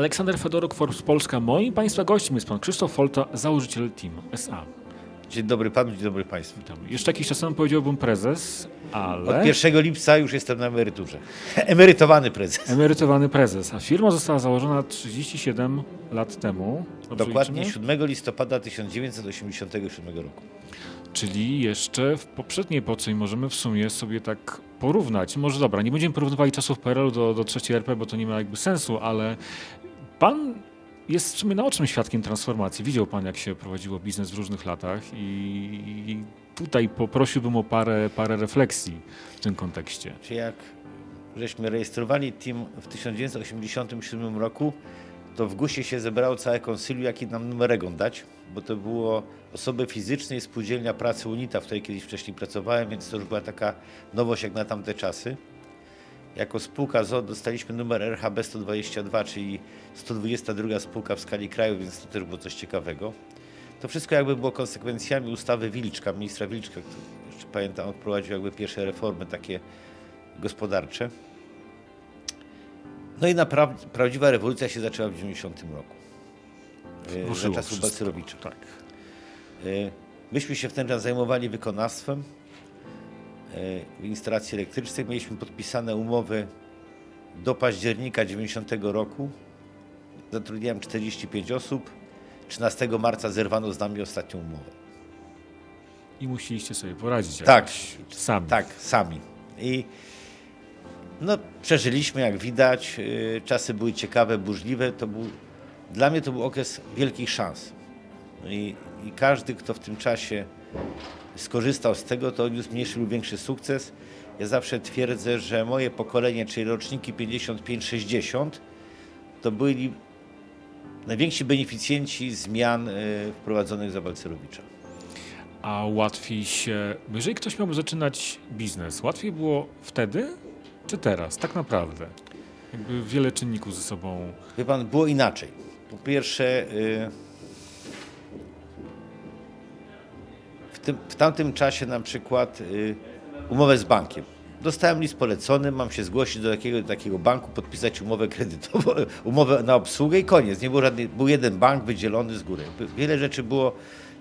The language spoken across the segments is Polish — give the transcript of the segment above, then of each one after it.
Aleksander Fedoruk, Forbes Polska. Moim Państwa gościem jest Pan Krzysztof Folta, założyciel Team SA. Dzień dobry panu, dzień dobry państwu. Witam. Jeszcze jakiś czas temu powiedziałbym prezes, ale... Od 1 lipca już jestem na emeryturze. Emerytowany prezes. Emerytowany prezes. A firma została założona 37 lat temu. Dokładnie liczymy? 7 listopada 1987 roku. Czyli jeszcze w poprzedniej epoce i możemy w sumie sobie tak porównać. Może dobra, nie będziemy porównywali czasów PRL do, do trzeciej RP, bo to nie ma jakby sensu, ale pan jest w sumie naocznym świadkiem transformacji. Widział pan, jak się prowadziło biznes w różnych latach i, tutaj poprosiłbym o parę, parę refleksji w tym kontekście. Czy jak żeśmy rejestrowali team w 1987 roku, to w GUS-ie się zebrało całe konsylium, jaki nam numeregon dać, bo to było osoby fizyczne i spółdzielnia pracy UNITA, w której kiedyś wcześniej pracowałem, więc to już była taka nowość jak na tamte czasy. Jako spółka ZO dostaliśmy numer RHB 122, czyli 122 spółka w skali kraju, więc to też było coś ciekawego. To wszystko jakby było konsekwencjami ustawy Wilczka, ministra Wilczka, który jeszcze pamiętam, on jakby pierwsze reformy takie gospodarcze. No i napra- prawdziwa rewolucja się zaczęła w 90 roku. e, Za Ruszyło czasów wszystko. Balcerowicza. Tak. E, Myśmy się w ten czas zajmowali wykonawstwem w instalacji elektrycznej. Mieliśmy podpisane umowy do października 90 roku. Zatrudniałem 45 osób. 13 marca zerwano z nami ostatnią umowę. I musieliście sobie poradzić Tak. jakoś sami. Tak, sami. I no, przeżyliśmy, jak widać. y, Czasy były ciekawe, burzliwe. To był, dla mnie to był okres wielkich szans. No I, I każdy, kto w tym czasie skorzystał z tego, to odniósł mniejszy lub większy sukces. Ja zawsze twierdzę, że moje pokolenie, czyli roczniki 55-60, to byli najwięksi beneficjenci zmian y, wprowadzonych za Balcerowicza. A łatwiej się, jeżeli ktoś miałby zaczynać biznes, łatwiej było wtedy czy teraz? Tak naprawdę. Jakby wiele czynników ze sobą. Wie pan, było inaczej. Po pierwsze, y, tym, w tamtym czasie na przykład y, umowę z bankiem. Dostałem list polecony, mam się zgłosić do takiego, takiego banku, podpisać umowę kredytową, umowę na obsługę i koniec. Nie było żadnej, był jeden bank wydzielony z góry. Wiele rzeczy było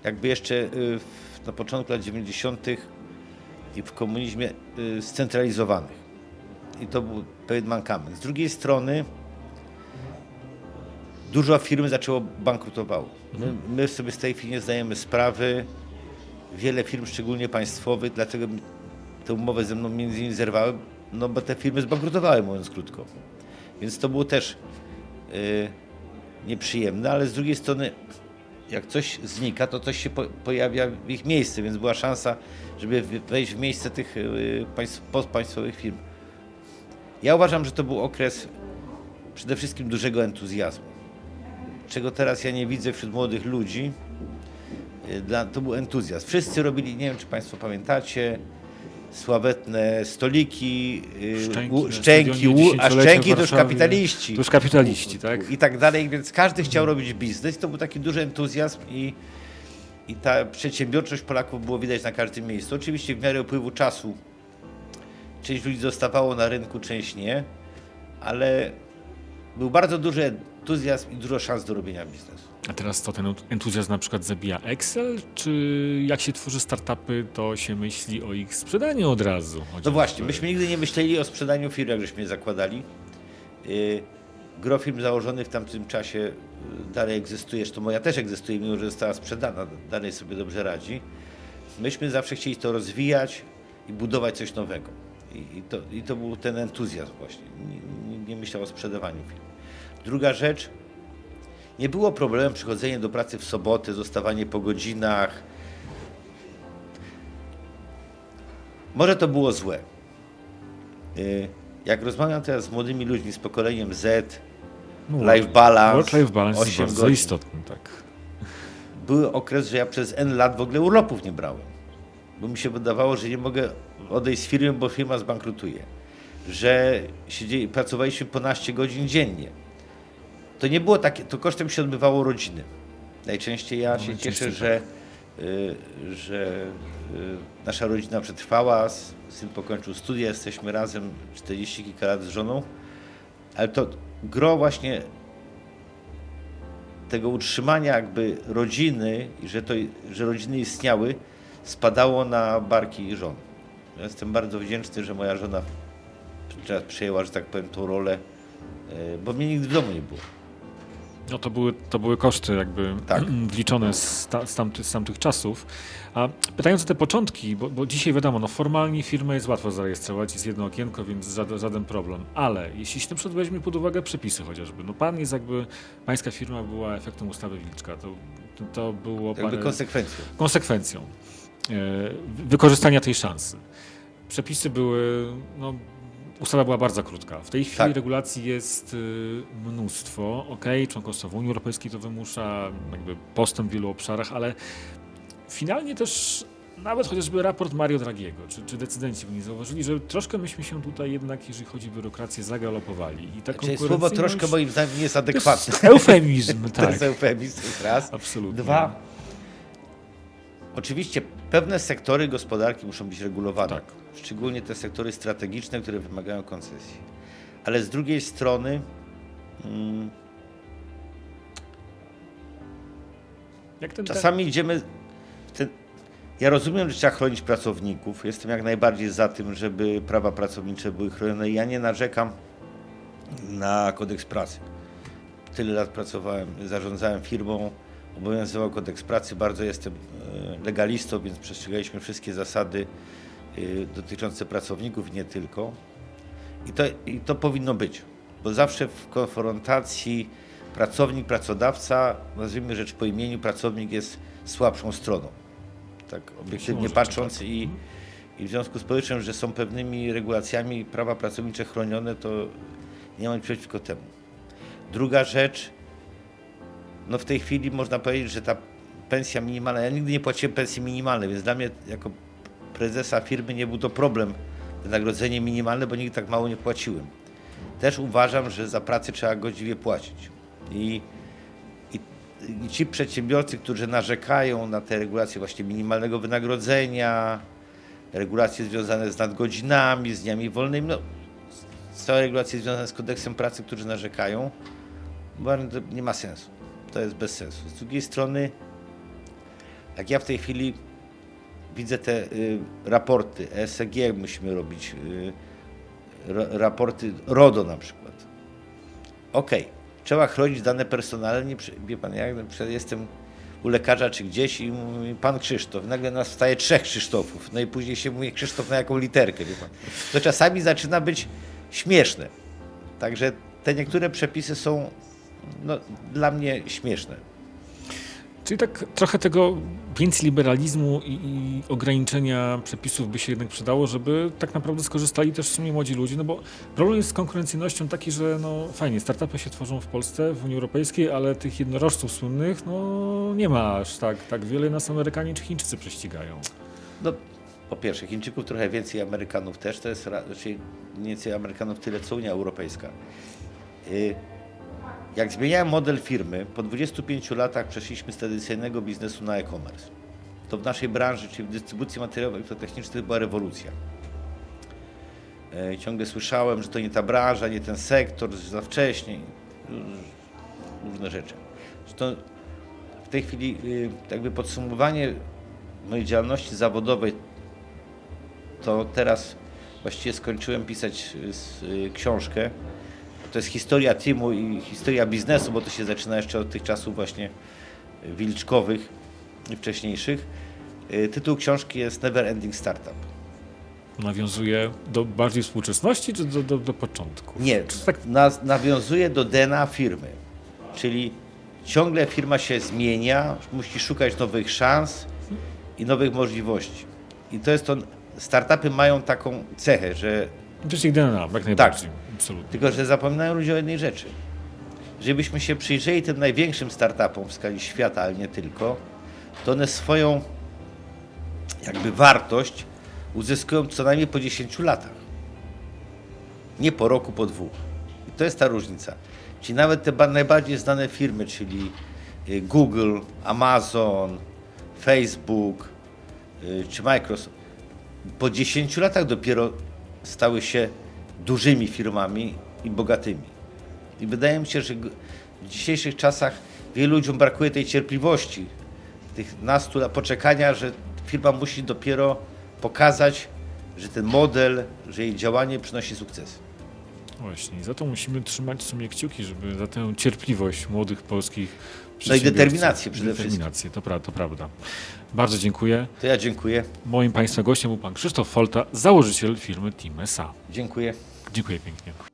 jakby jeszcze y, na początku lat 90. i w komunizmie y, scentralizowanych. I to był pewien mankament. Z drugiej strony dużo firm zaczęło bankrutowało. My, my sobie z tej chwili nie zdajemy sprawy. Wiele firm, szczególnie państwowych, dlatego te umowy ze mną między innymi zerwały, no bo te firmy zbankrutowały, mówiąc krótko. Więc to było też y, nieprzyjemne, ale z drugiej strony jak coś znika, to coś się po, pojawia w ich miejsce, więc była szansa, żeby wejść w miejsce tych y, państw, postpaństwowych firm. Ja uważam, że to był okres przede wszystkim dużego entuzjazmu czego teraz ja nie widzę wśród młodych ludzi, dla, to był entuzjazm. Wszyscy robili, nie wiem czy Państwo pamiętacie, sławetne stoliki, y, Szczęki u- na szczęki stadionie u, a szczęki to już kapitaliści. To już kapitaliści, tak? I tak dalej, więc każdy chciał robić biznes. To był taki duży entuzjazm i, i ta przedsiębiorczość Polaków było widać na każdym miejscu. Oczywiście w miarę upływu czasu część ludzi zostawało na rynku, część nie, ale był bardzo duży entuzjazm i dużo szans do robienia biznesu. A teraz to ten entuzjazm na przykład zabija Excel, czy jak się tworzy startupy, to się myśli o ich sprzedaniu od razu? No właśnie, myśmy nigdy nie myśleli o sprzedaniu firm, jak żeśmy je zakładali. Yy, Gro firm założonych w tamtym czasie yy, dalej egzystuje, zresztą moja też egzystuje, mimo że została sprzedana, dalej sobie dobrze radzi. Myśmy zawsze chcieli to rozwijać i budować coś nowego. I, to, i to był ten entuzjazm właśnie. Nie, nie, nie myślał o sprzedawaniu firm. Druga rzecz, nie było problemem przychodzenie do pracy w sobotę, zostawanie po godzinach. Może to było złe. Y, Jak rozmawiam teraz z młodymi ludźmi z pokoleniem Z, No, life balance, Work-life balance jest 8 bardzo godzin. istotny, tak. Był okres, że ja przez N lat w ogóle urlopów nie brałem. Bo mi się wydawało, że nie mogę odejść z firmy, bo firma zbankrutuje. Że siedzieli, pracowaliśmy po 12 godzin dziennie. To nie było takie, to kosztem się odbywało rodziny. Najczęściej ja się najczęściej cieszę, tak. że, y, że y, nasza rodzina przetrwała. Syn pokończył studia, jesteśmy razem 40 kilka lat z żoną. Ale to gro właśnie tego utrzymania jakby rodziny i że, to, że rodziny istniały, spadało na barki żon. Ja jestem bardzo wdzięczny, że moja żona przejęła, że tak powiem, tą rolę, e, bo mnie nigdy w domu nie było. No to były, to były koszty jakby Tak. wliczone z, ta, z, tamty, z tamtych czasów. A pytając o te początki, bo, bo dzisiaj wiadomo, no formalnie firmę jest łatwo zarejestrować, jest jedno okienko, więc żaden, żaden problem. Ale jeśli się na przykład weźmie pod uwagę przepisy chociażby, no pan jest jakby, pańska firma była efektem ustawy Wilczka, to, to, to było Jakby parę, konsekwencją. konsekwencją e, wykorzystania tej szansy. Przepisy były, no, ustawa była bardzo krótka. W tej chwili Tak. regulacji jest y, mnóstwo. Ok, członkostwo w Unii Europejskiej to wymusza, jakby postęp w wielu obszarach, ale finalnie też nawet chociażby raport Mario Draghiego, czy, czy decydenci by nie zauważyli, że troszkę myśmy się tutaj jednak, jeżeli chodzi o biurokrację, zagalopowali. I ta Czyli słowo troszkę moim zdaniem nie jest To adekwatne. jest eufemizm, To tak. jest eufemizm, to jest raz. Absolutnie. Dwa, oczywiście pewne sektory gospodarki muszą być regulowane. Tak. Szczególnie te sektory strategiczne, które wymagają koncesji. Ale z drugiej strony mm, Jak ten czasami idziemy w ten... Ja rozumiem, że trzeba chronić pracowników. Jestem jak najbardziej za tym, żeby prawa pracownicze były chronione. Ja nie narzekam na kodeks pracy. Tyle lat pracowałem, zarządzałem firmą, obowiązywał kodeks pracy. Bardzo jestem e, legalistą, więc przestrzegaliśmy wszystkie zasady dotyczące pracowników nie tylko. I to, I to powinno być, bo zawsze w konfrontacji pracownik, pracodawca, nazwijmy rzecz po imieniu, pracownik jest słabszą stroną. Tak obiektywnie patrząc tak. i, i w związku z powyższym, że są pewnymi regulacjami prawa pracownicze chronione, to nie mam nic przeciwko temu. Druga rzecz, no w tej chwili można powiedzieć, że ta pensja minimalna, ja nigdy nie płaciłem pensji minimalnej, więc dla mnie jako prezesa firmy nie był to problem wynagrodzenie minimalne, bo nigdy tak mało nie płaciłem. Też uważam, że za pracę trzeba godziwie płacić. I, i, i ci przedsiębiorcy, którzy narzekają na te regulacje właśnie minimalnego wynagrodzenia, regulacje związane z nadgodzinami, z dniami wolnymi, no, całe regulacje związane z kodeksem pracy, którzy narzekają, nie ma sensu. To jest bez sensu. Z drugiej strony, jak ja w tej chwili widzę te y, raporty, ESG musimy robić, y, ra, raporty RODO na przykład. Okej, trzeba chronić dane personalne. Wie pan, ja jestem u lekarza czy gdzieś i mówi pan Krzysztof. Nagle nas wstaje trzech Krzysztofów. No i później się mówi Krzysztof na jaką literkę, wie pan. To czasami zaczyna być śmieszne. Także te niektóre przepisy są no, dla mnie śmieszne. Czyli tak trochę tego więcej liberalizmu i, i ograniczenia przepisów by się jednak przydało, żeby tak naprawdę skorzystali też w sumie młodzi ludzie, no bo problem jest z konkurencyjnością taki, że no fajnie, startupy się tworzą w Polsce, w Unii Europejskiej, ale tych jednorożców słynnych no nie ma aż tak, tak wiele, nas Amerykanie czy Chińczycy prześcigają. No, po pierwsze, Chińczyków trochę więcej, Amerykanów też, to jest ra- znaczy więcej Amerykanów tyle co Unia Europejska. Y, Jak zmieniałem model firmy, po 25 latach przeszliśmy z tradycyjnego biznesu na e-commerce. To w naszej branży, czyli w dystrybucji materiałów elektrotechnicznych, była rewolucja. E, Ciągle słyszałem, że to nie ta branża, nie ten sektor, że za wcześnie. Róż- Różne rzeczy. W tej chwili y, jakby podsumowanie mojej działalności zawodowej, to teraz właściwie skończyłem pisać y, y, książkę. To jest historia teamu i historia biznesu, bo to się zaczyna jeszcze od tych czasów właśnie y, wilczkowych i wcześniejszych. Y, Tytuł książki jest Never Ending Startup. Nawiązuje do bardziej współczesności czy do, do, do początku? Nie, tak nas, nawiązuje do DNA firmy, czyli ciągle firma się zmienia, musi szukać nowych szans i nowych możliwości. I to jest to, startupy mają taką cechę, że To jest ich DNA, jak najbardziej. Absolutnie. tylko, że zapominają ludzie o jednej rzeczy. Żebyśmy się przyjrzeli tym największym startupom w skali świata, ale nie tylko, to one swoją jakby wartość uzyskują co najmniej po 10 latach. Nie po roku, po dwóch. I to jest ta różnica. Czyli nawet te ba- najbardziej znane firmy, czyli y, Google, Amazon, Facebook y, czy Microsoft, po 10 latach dopiero stały się dużymi firmami i bogatymi. I wydaje mi się, że w dzisiejszych czasach wielu ludziom brakuje tej cierpliwości, tych nastu lat poczekania, że firma musi dopiero pokazać, że ten model, że jej działanie przynosi sukces. Właśnie, za to musimy trzymać w sumie kciuki, żeby za tę cierpliwość młodych polskich No i determinację przede wszystkim. Determinację, to, pra, to prawda. Bardzo dziękuję. To ja dziękuję. Moim Państwa gościem był Pan Krzysztof Folta, założyciel firmy Team SA. Dziękuję. Dziękuję pięknie.